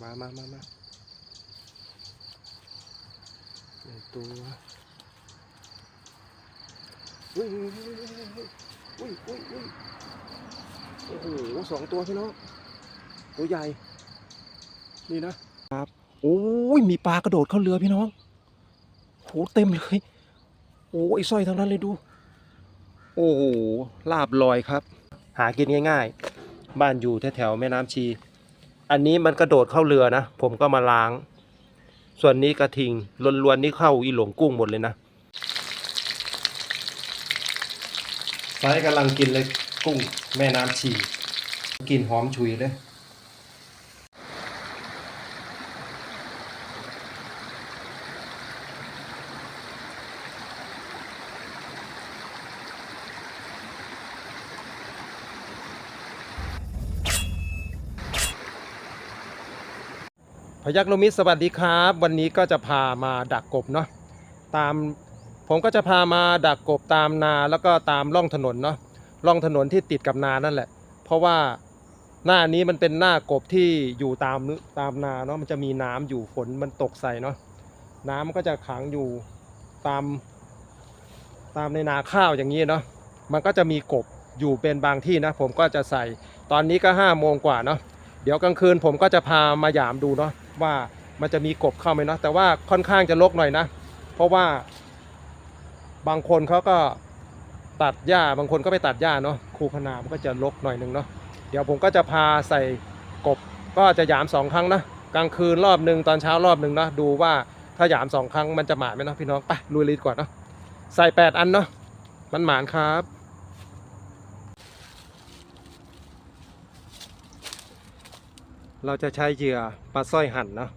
มามามามาหนึ่งตัวอุ้ยอุ้ยอุ้ยอุ้ยโอ้โหสองตัวพี่น้องตัวใหญ่ นี่นะครับ โอ้ย มีปลากระโดดเข้าเรือพี่น้องโหเต็มเลย โอ้ยสร้อยทั้งนั้นเลยดู โอ้โหลาบลอยครับ หากินง่าย ๆ บ้านอยู่แถวแม่น้ำชี อันนี้มันกระโดดเข้าเรือนะ ผมก็มาล้าง ส่วนนี้กระทิงล้วนๆนี่เข้าอีหลงกุ้งหมดเลยนะไซกำลังกินเลยกุ้งแม่น้ำชีกลินหอมฉุยเลย ยักโลมิตรสวัสดีครับ วันนี้ก็จะพามาดักกบเนาะตามผมก็จะพามาดักกบตามนาแล้วก็ตามร่องถนนเนาะร่องถนนที่ติดกับนานั่นแหละ เพราะว่าหน้านี้มันเป็นหน้ากบที่อยู่ตามตามนาเนาะมันจะมีน้ำอยู่ฝนมันตกใส่เนาะน้ำมันก็จะขังอยู่ตาม ตามในนาข้าวอย่างนี้เนาะมันก็จะมีกบอยู่เป็นบางที่นะ ผมก็จะใส่ตอนนี้ก็ห้าโมงกว่าเนาะเดี๋ยวกลางคืนผมก็จะพามาหยามดูเนาะ ว่ามันจะมีกบเข้าไหมเนาะแต่ว่าค่อนข้างจะรกหน่อยนะ เพราะว่าบางคนเขาก็ตัดหญ้าบางคนก็ไปตัดหญ้าเนาะคูขนามันก็จะรกหน่อยหนึงเนาะเดี๋ยวผมก็จะพาใส่กบก็จะหยามสองครั้งนะกลางคืนรอบหนึ่งตอนเช้ารอบหนึ่งนะดูว่าถ้าหยามสองครั้งมันจะหมานไหมเนาะพี่น้องไปลุยลยดีกว่าเนาะใส่แปดอันเนาะมันหมานครับ เราจะใช้เหยื่อปลาสร้อยหั่นเนาะ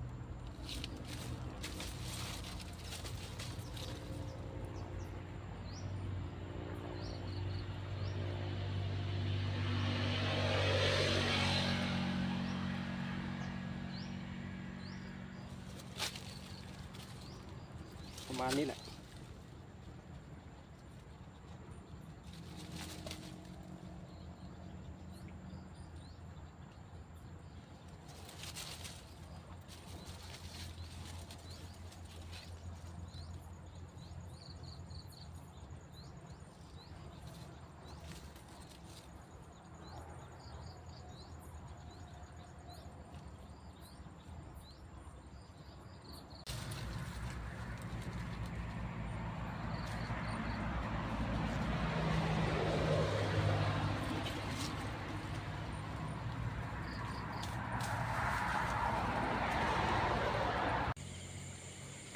ประมาณนี้แหละ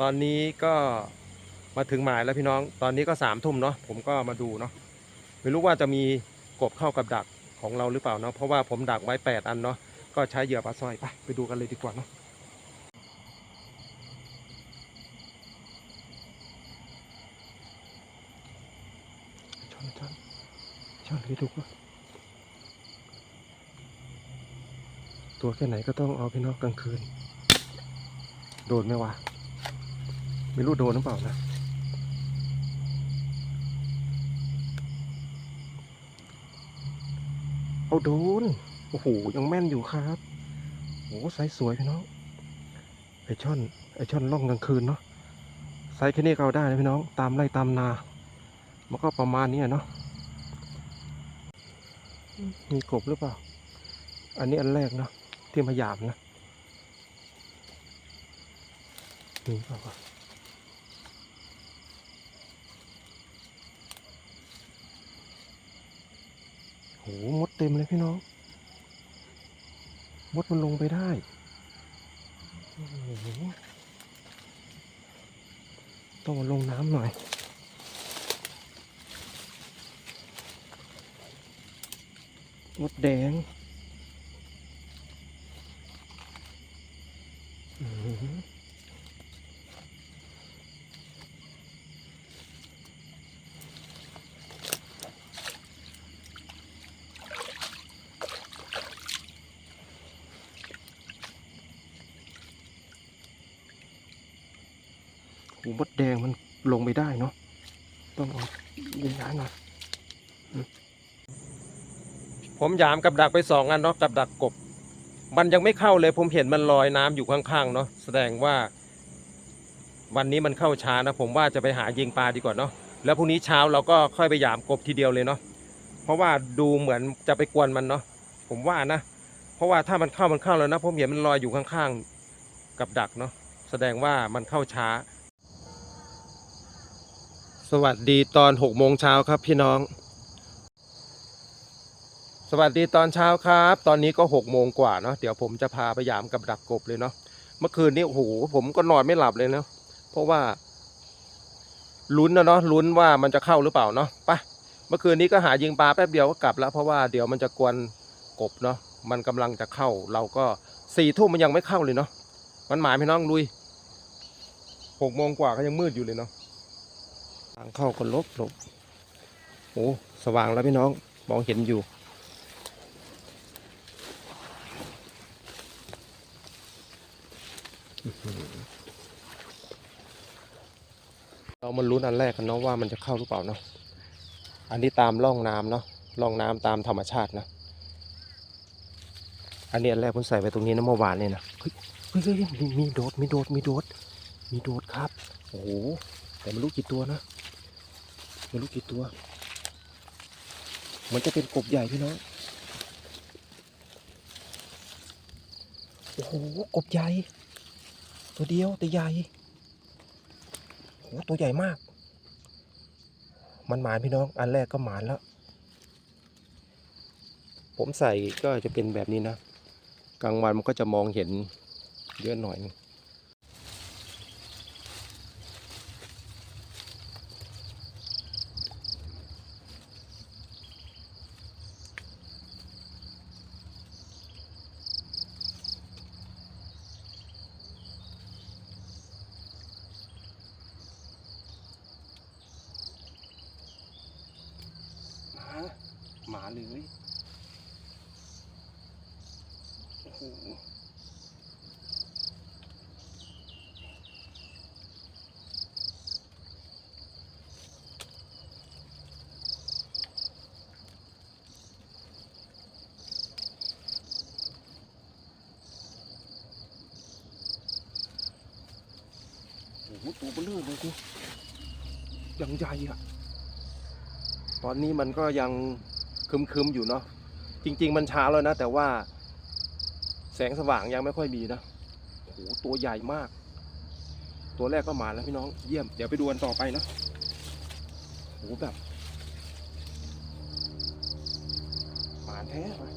ตอนนี้ก็มาถึงหมายแล้วพี่น้อง ตอนนี้ก็สามทุ่มเนาะผมก็มาดูเนาะไม่รู้ว่าจะมีกบเข้ากับดักของเราหรือเปล่าเนาะเพราะว่าผมดักไว้แปดอันเนาะก็ใช้เหยื่อปลาสร้อยไปไปดูกันเลยดีกว่าเนาะชนชนชนเลยดูว่าตัวแค่ไหนก็ต้องเอาพี่น้องกลางคืน โดนไหมวะ ไม่รู้โดนหรือเปล่านะเอาโดน โอ้โห ยังแม่นอยู่ครับโอ้ไซส์สวยพี่น้อง ไอช่อน ไอช่อนล่องกลางคืนเนาะ ไซส์แค่นี้ก็เอาได้นะพี่น้อง ตามไร่ตามนา มันก็ประมาณนี้เนาะ มีกบหรือเปล่า อันนี้อันแรกเนาะที่มาหยาบนะมีเปล่าวะ โห มดเต็มเลยพี่น้อง มดมันลงไปได้ต้องลงน้ำหน่อยมดแดงอื้อหือโหมดแดงมันลงไปได้เนาะ ต้องเอาย้ายๆหน่อย ผมยามกับดักไปสองอันเนาะกับดักกบ มันยังไม่เข้าเลยผมเห็นมันลอยน้ำอยู่ข้างๆเนาะแสดงว่า วันนี้มันเข้าช้านะ ผมว่าจะไปหายิงปลาดีกว่าเนาะแล้วพรุ่งนี้เช้าเราก็ค่อยไปยามกบทีเดียวเลยเนาะเพราะว่าดูเหมือนจะไปกวนมันเนาะผมว่านะ เพราะว่าถ้ามันเข้ามันเข้าแล้วนะผมเห็นมันลอยอยู่ข้างๆ กับดักเนาะแสดงว่ามันเข้าช้า สวัสดีตอนหกโมงเช้าครับพี่น้อง สวัสดีตอนเช้าครับ ตอนนี้ก็หกโมงกว่าเนาะเดี๋ยวผมจะพาไปยามกับดักกบเลยเนาะเมื่อคืนนี้โอ้โหผมก็นอนไม่หลับเลยเนาะเพราะว่าลุ้นนะเนาะลุ้นว่ามันจะเข้าหรือเปล่าเนาะไปเมื่อคืนนี้ก็หายิงปลาแป๊บเดียวก็กลับแล้ว เพราะว่าเดี๋ยวมันจะกวนกบเนาะมันกำลังจะเข้า เราก็สี่ทุ่มมันยังไม่เข้าเลยเนาะมันหมายพี่น้องลุยหกโมงกว่าก็ยังมืดอยู่เลยเนาะทางเข้าก็ลบลบโอ้สว่างแล้วพี่น้องมองเห็นอยู่ เรา มาลุ้นอันแรกกันเนาะว่ามันจะเข้าหรือเปล่าเนาะอันนี้ตามร่องน้ำเนาะร่องน้ำตามธรรมชาตินะ อันนี้อันแรกผมใส่ไปตรงนี้นะเมื่อวานเนี่ยนะเฮ้ยเฮ้ยเฮ้ยมีมีโดดมีโดดมีโดดมีโดดครับโอ้โหแต่ไม่รู้กี่ตัวนะไม่รู้กี่ตัวมันจะเป็นกบใหญ่พี่น้องโอ้โหกบใหญ่ ตัวเดียวแต่ใหญ่ โอ้ตัวใหญ่มาก มันหมานพี่น้อง อันแรกก็หมานแล้ว ผมใส่ก็จะเป็นแบบนี้นะ กลางวันมันก็จะมองเห็นเยอะหน่อยนึงหมาหมาเลยโอ้โห โอ้โหตัว เบลอเลยกูยังใหญ่อะตอนนี้มันก็ยังคึมๆอยู่เนาะจริง ๆ มันช้าแล้วนะ แต่ว่า แสงสว่างยังไม่ค่อยมีนะโอ้โหตัวใหญ่มาก ตัวแรกก็มาแล้วพี่น้องเยี่ยมเดี๋ยวไปดูกันต่อไปเนาะโอ้โหแบบหมานแท้ว่ะ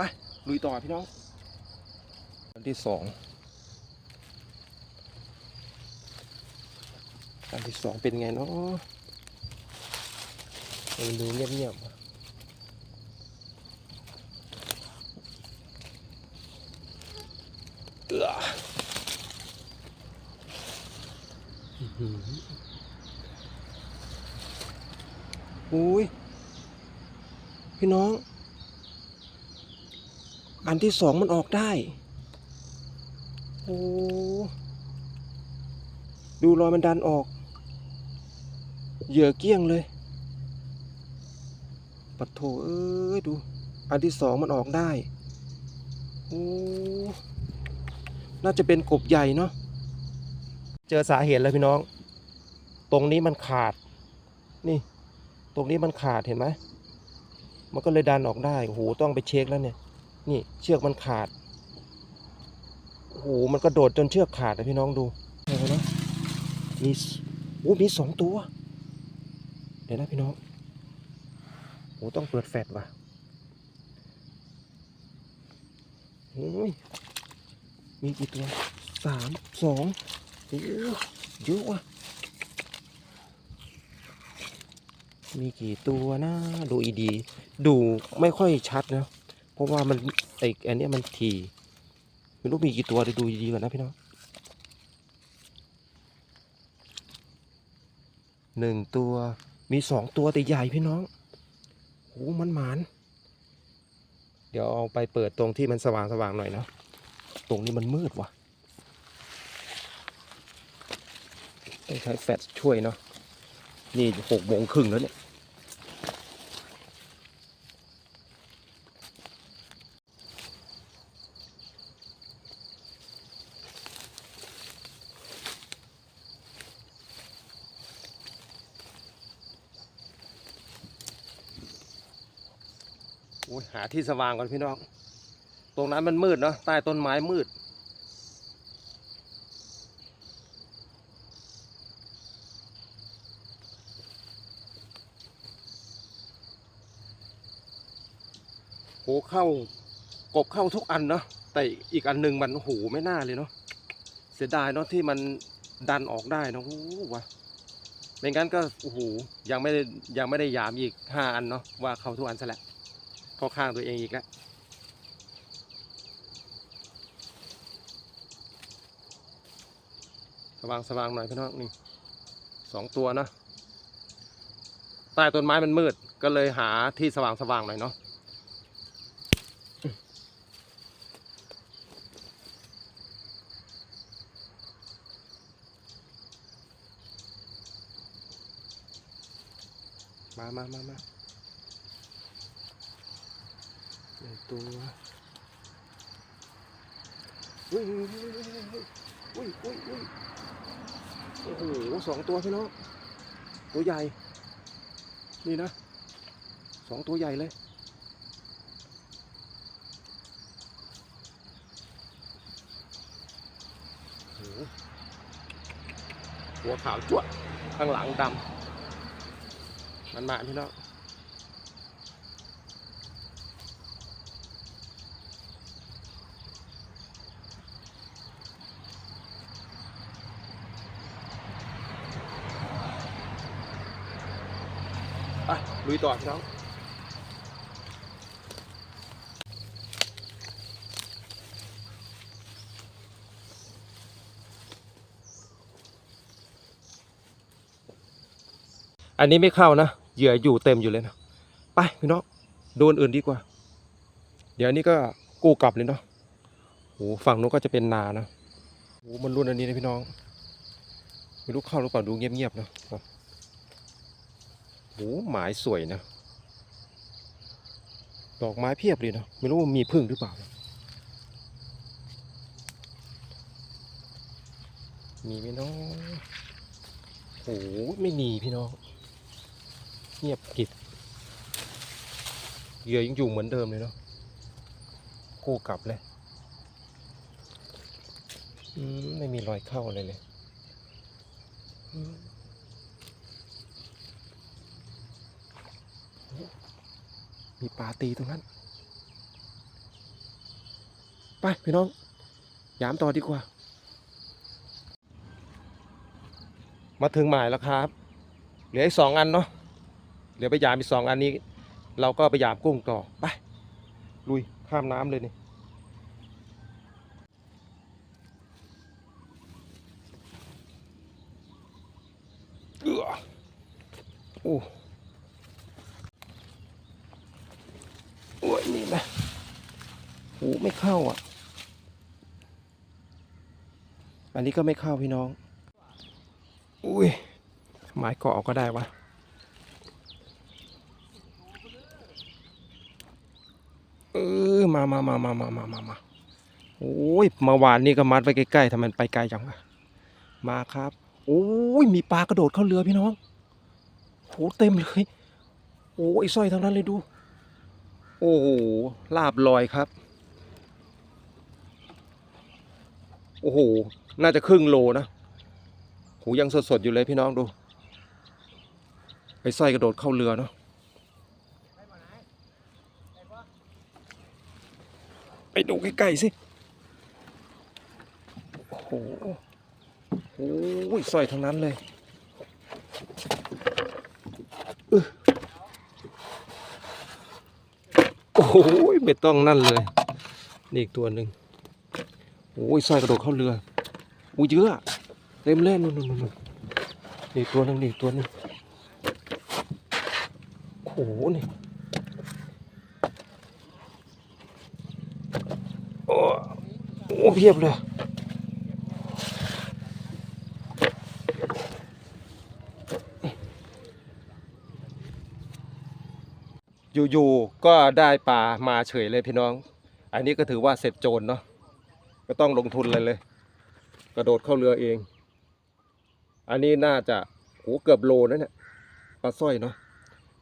ไปลุยต่อพี่น้องอันที่สองอันที่สองเป็นไงเนาะมันดูเงียบๆเออ.อือหือ.อุ้ย พี่น้อง อันที่สองมันออกได้ โอ้ ดูรอยมันดันออก เหยื่อเกลี้ยงเลย ปัดโถเอ้ยดู อันที่สองมันออกได้ โอ้ น่าจะเป็นกบใหญ่เนาะ เจอสาเหตุแล้วพี่น้อง ตรงนี้มันขาด นี่ ตรงนี้มันขาดเห็นไหมมันก็เลยดันออกได้ โอ้โห ต้องไปเช็คแล้วเนี่ย นี่เชือกมันขาด โอ้โห มันกระโดดจนเชือกขาดนะพี่น้องดูเห็นไหมมีโอ้มีสองตัว เดี๋ยวนะพี่น้องโอ้ต้องเปิดแฟลชว่ะโอ้ย มีกี่ตัวสามสองโอ้เยอะว่ะ มีกี่ตัวนะ ดูอีดี ดูไม่ค่อยชัดนะ เพราะว่ามันไออันนี้มันทีไม่รู้มีกี่ตัวเดี๋ยวดูดีๆก่อนนะพี่น้องหนึ่งตัวมีสองตัวแต่ใหญ่พี่น้องโอ้มันหมาน เดี๋ยวเอาไปเปิดตรงที่มันสว่างสว่างๆหน่อยนะ ตรงนี้มันมืดว่ะต้องใช้แฟลชช่วยเนาะนี่หกโมงครึ่งแล้วเนี่ย อ้ยหาที่สว่างก่อนพี่น้อง ตรงนั้นมันมืดเนาะใต้ต้นไม้มืด โหเข้ากบเข้าทุกอันเนาะแต่อีกอันหนึ่งมันโอ้โหไม่น่าเลยเนาะเสียดายเนาะที่มันดันออกได้เนาะโอ้โหวะไม่งั้นก็โอ้โหยังไม่ได้ยังไม่ได้ยามอีกห้าอันเนาะว่าเข้าทุกอันซะแล้ว เข้าข้างตัวเองอีกแล้วสว่างสว่างหน่อยพี่น้องนี่สองตัวนะใต้ต้นไม้มันมืดก็เลยหาที่สว่างสว่างหน่อยเนาะมามามามาหนึ่ง ตัวอุ้ยอุ้ยอุ้ยอุ้ยโอ้โหสองตัวพี่น้องตัวใหญ่ นี่นะสองตัวใหญ่เลยหัวขาวจ้วข้างหลังดำมันมาพี่น้องไป ลุยต่อพี่น้องอันนี้ไม่เข้านะเหยื่ออยู่เต็มอยู่เลยนะไปพี่น้องโดนอื่นดีกว่า เดี๋ยวอันนี้ก็กู้กลับเลยเนาะโอ้ฝั่งนู้นก็จะเป็นนานะโอ้มันรุ่นอันนี้นะพี่น้องไม่รู้เข้าหรือเปล่าดูเงียบๆนะ โอ้หมายสวยนะ ดอกไม้เพียบเลยนะไม่รู้ว่ามีพึ่งหรือเปล่า มีไหมน้องโอ้ไม่มีพี่น้อง เงียบกิบเหยื่อยังอยู่เหมือนเดิมเลยเนาะกู้กลับเลยไม่มีรอยเข้าเลยเลย มีปลาตีตรงนั้น ไปพี่น้อง ยามต่อดีกว่า มาถึงหมายแล้วครับ เหลืออีกสองอันเนาะ เหลือไปยามอีกสองอันนี้ เราก็ไปยามกุ้งต่อ ไป ลุยข้ามน้ำเลยนี่อือโอ้ โอ้ยนี่นะโอ้ไม่เข้าอะ อันนี้ก็ไม่เข้าพี่น้อง อุ้ยไม้เกาะเอก็ได้วะเออมามามามามามามามาโอ้ยมาวานนี่ก็มัดไว้ใกล้ๆทำไมมันไปไกลจังวะมาครับ โอ้ยมีปลากระโดดเข้าเรือพี่น้องโหเต็มเลย โอ้ยสร้อยทั้งนั้นเลยดู โอ้โหลาบลอยครับ โอ้โห น่าจะครึ่งโลนะโหยังสดๆอยู่เลยพี่น้องดูไอ้สร้อยกระโดดเข้าเรือเนาะไปดูใกล้ๆสิโอ้โหโอ้ยสร้อยทั้งนั้นเลยอึ โอ้ยไม่ต้องนั่นเลย นี่อีกตัวหนึ่งโอ้ยสร้อยกระโดดเข้าเรืออุ้ยเยอะเต็มเล่นนู่นนู่นนู่นนี่ตัวหนึ่งนี่ตัวหนึ่งโอ้โหนี่โอ้โอ้เพียบเลย อยู่ๆก็ได้ปลามาเฉยเลยพี่น้อง อันนี้ก็ถือว่าเสร็จโจรเนาะก็ต้องลงทุนเลยเลย กระโดดเข้าเรือเอง อันนี้น่าจะโหเกือบโลนะเนี่ยปลาสร้อยเนาะ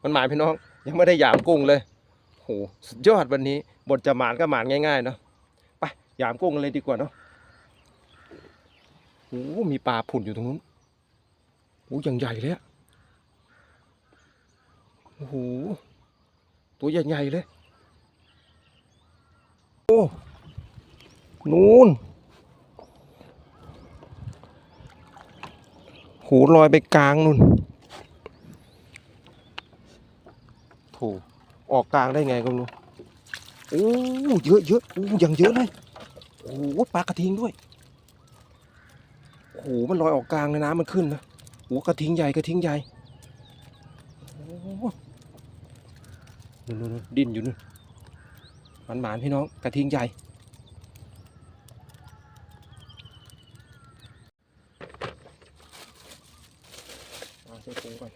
มันหมายพี่น้อง ยังไม่ได้หยามกุ้งเลยโหสุดยอดวันนี้บทจะหมานก็หมานง่ายๆเนาะไปหยามกุ้งเลยดีกว่าเนาะโหมีปลาผุ่นอยู่ตรงนู้นโหอย่างใหญ่เลยอะโอ้โห ตัวใหญ่ๆเลย โอ้ นู่นหูลอยไปกลางนู่นโถออกกลางได้ไงก็ไม่รู้โอ้เยอะเยอะโอ้ยังเยอะเลยโอ้ปลากระทิงด้วยโอ้มันลอยออกกลางเลยน้ำมันขึ้นนะโอ้กระทิงใหญ่กระทิงใหญ่โอ้ นู่นดินอยู่นู่นหมันหมานๆพี่น้องกระทิงใหญ่เอาใส่ถุงก่อน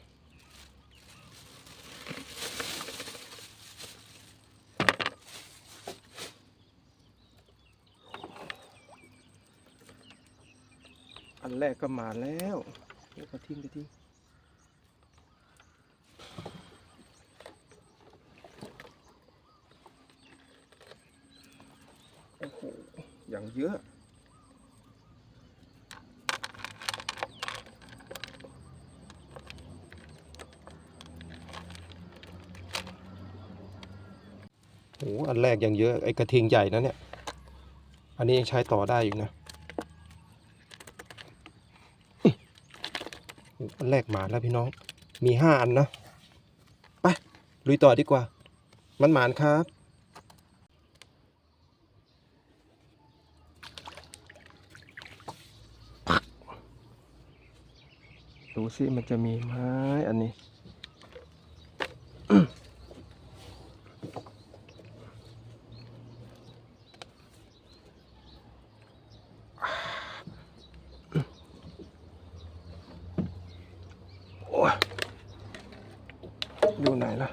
อันแรกก็มาแล้วกระทิงกระทิงโอ้โห อย่าง เยอะโอ้โหอันแรกยังเยอะไอ้กระทิงใหญ่นะเนี่ย อันนี้ยังใช้ต่อได้อยู่นะอันแรกหมาแล้วพี่น้อง มีห้าอันนะ ไปลุยต่อดีกว่า มันหมานครับ สิมันจะมีไม้อันนี้ โอ้ยอยู่ไหนล่ะ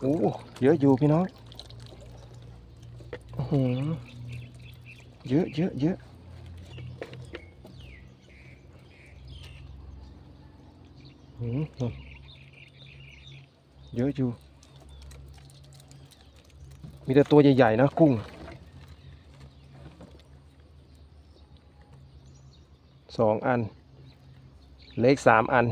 โอ้เยอะอยู่พี่น้อง หเยอะเยอะเยอะหืมเยอะอยู่ มีแต่ตัวใหญ่ๆนะกุ้ง สองอัน เล็กสามอัน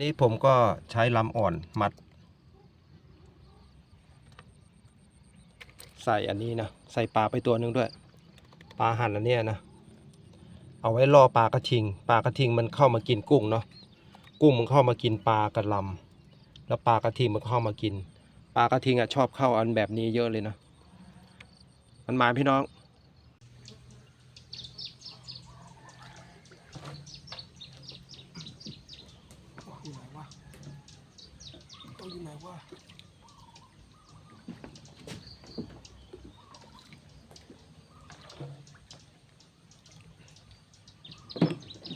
นี่ ผมก็ใช้ลำอ่อนมัด ใส่อันนี้นะ ใส่ปลาไปตัวหนึ่งด้วย ปลาหั่นอันเนี้ยนะ เอาไว้ล่อปลากระทิง ปลากระทิงมันเข้ามากินกุ้งเนาะ กุ้งมันเข้ามากินปลากระลำแล้วปลากระทิงมันเข้ามากิน ปลากระทิงอะชอบเข้าอันแบบนี้เยอะเลยนะ มันหมายพี่น้อง อยู่ไหนวะตัวอยู่ไหนวะ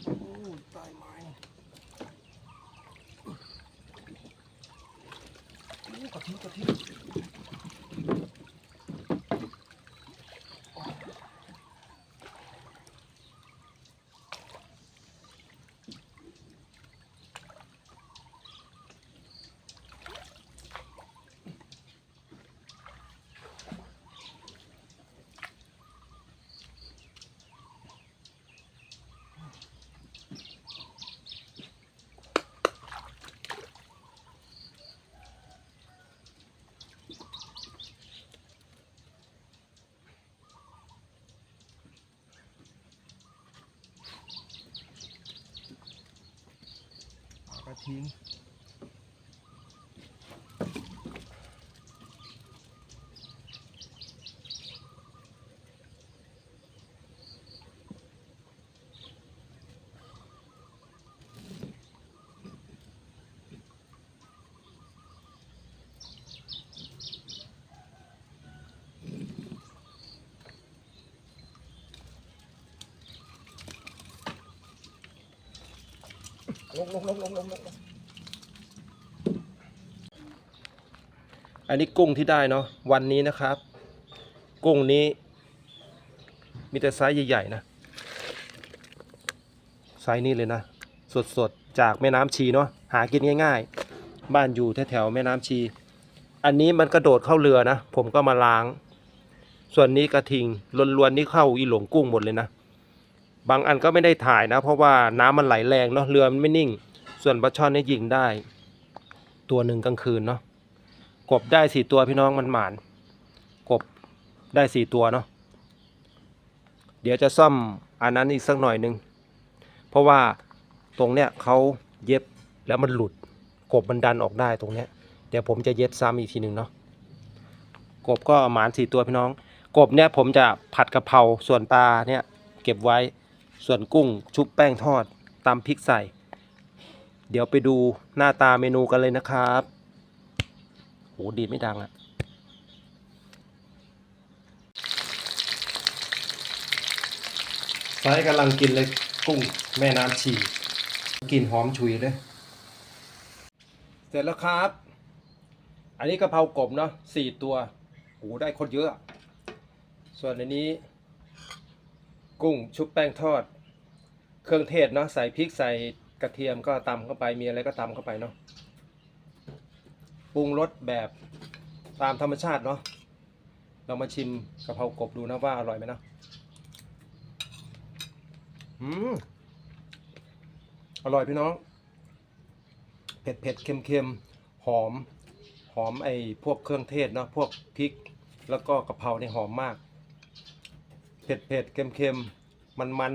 โอ้ยใต้ไม้โอ้กระทิง กระทิง ลงงลงลงลงลงลงอันนี้กุ้งที่ได้เนาะวันนี้นะครับ กุ้งนี้ มีแต่ไซส์ใหญ่ๆนะไซส์นี้เลยนะ สดๆ จากแม่น้ำชีเนาะหากินง่าย ๆ บ้านอยู่แถวๆแม่น้ำชี อันนี้มันกระโดดเข้าเรือนะ ผมก็มาล้าง ส่วนนี้กระทิงล้วนๆนี่เข้าอีหลงกุ้งหมดเลยนะ บางอันก็ไม่ได้ถ่ายนะ เพราะว่าน้ำมันไหลแรงเนาะเรือมันไม่นิ่ง ส่วนปลาช่อนนี่ยิงได้ ตัวหนึ่งกลางคืนเนาะกบได้สี่ตัวพี่น้องมันหมานกบได้สี่ตัวเนาะเดี๋ยวจะซ่อมอันนั้นอีกสักหน่อยหนึ่งเพราะว่าตรงเนี้ยเขาเย็บแล้วมันหลุด กบมันดันออกได้ตรงเนี้ยเดี๋ยวผมจะเย็บซ้ำอีกทีหนึ่งเนาะกบก็หมานสี่ตัวพี่น้อง กบเนี่ยผมจะผัดกะเพราส่วนปลาเนี่ยเก็บไว้ ส่วนกุ้งชุบแป้งทอดตำพริกใส่ เดี๋ยวไปดูหน้าตาเมนูกันเลยนะครับโหดีดไม่ดังอะไซกำลังกินเลยกุ้งแม่น้ำฉี่กลินหอมฉุยเลย เสร็จแล้วครับ อันนี้กะเพรากบเนาะสี่ตัวโหได้คนเยอะ ส่วนอันนี้ กุ้งชุบแป้งทอด เครื่องเทศเนาะใส่พริกใส่กระเทียมก็ตำเข้าไปมีอะไรก็ตำเข้าไปเนาะปรุงรสแบบตามธรรมชาติเนาะเรามาชิมกะเพรากบดูนะว่าอร่อยไหมเนาะอืมอร่อยพี่น้อง เผ็ดเผ็ดเค็มเค็มหอม หอมไอ้พวกเครื่องเทศเนาะพวกพริก แล้วก็กะเพราเนี่ยหอมมาก เผ็ดเผ็ดเค็มเค็มมันมัน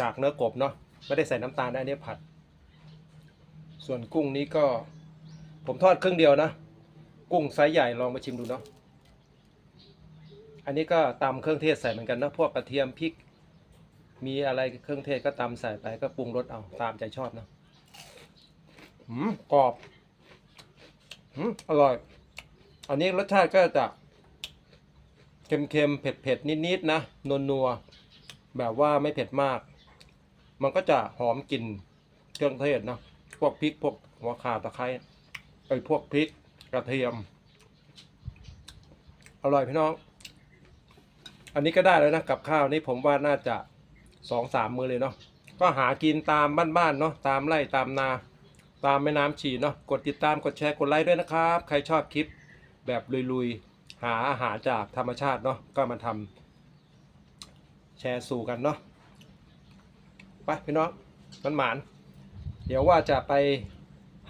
จากเนื้อกบเนาะไม่ได้ใส่น้ำตาลนะอันนี้ผัด ส่วนกุ้งนี้ก็ ผมทอดครึ่งเดียวนะ กุ้งไซส์ใหญ่ลองมาชิมดูเนาะอันนี้ก็ตำเครื่องเทศใส่เหมือนกันนะพวกกระเทียมพริก มีอะไรเครื่องเทศก็ตำใส่ไปก็ปรุงรสเอาตามใจชอบเนาะหืมกรอบหืมอร่อย อันนี้รสชาติก็จะ เค็มๆ เผ็ดๆ นิดๆ นะนัวๆ แบบว่าไม่เผ็ดมาก มันก็จะหอมกลิ่นเครื่องเทศเนาะพวกพริก พวกหัวข่าตะไคร้ไอ้พวกพริกกระเทียม อร่อยพี่น้อง อันนี้ก็ได้แล้วนะกับข้าวนี่ผมว่าน่าจะสองสามมือเลยเนาะ ก็หากินตามบ้านๆ เนาะ ตามไร่ตามนา ตามแม่น้ำฉีเนาะ กดติดตาม กดแชร์ กดไลค์ด้วยนะครับ ใครชอบคลิปแบบลุยๆ หาอาหารจากธรรมชาติเนาะก็มาทำแชร์สู่กันเนาะไปพี่น้องมันหมาน เดี๋ยวว่าจะไป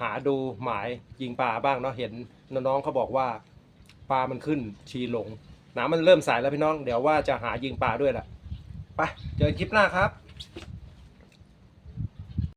หาดูหมายยิงปลาบ้างเนาะเห็นน้องๆเขาบอกว่าปลามันขึ้นชีหลงน้ำมันเริ่มใสแล้วพี่น้อง เดี๋ยวว่าจะหายิงปลาด้วยแหละไปเจอกันคลิปหน้าครับ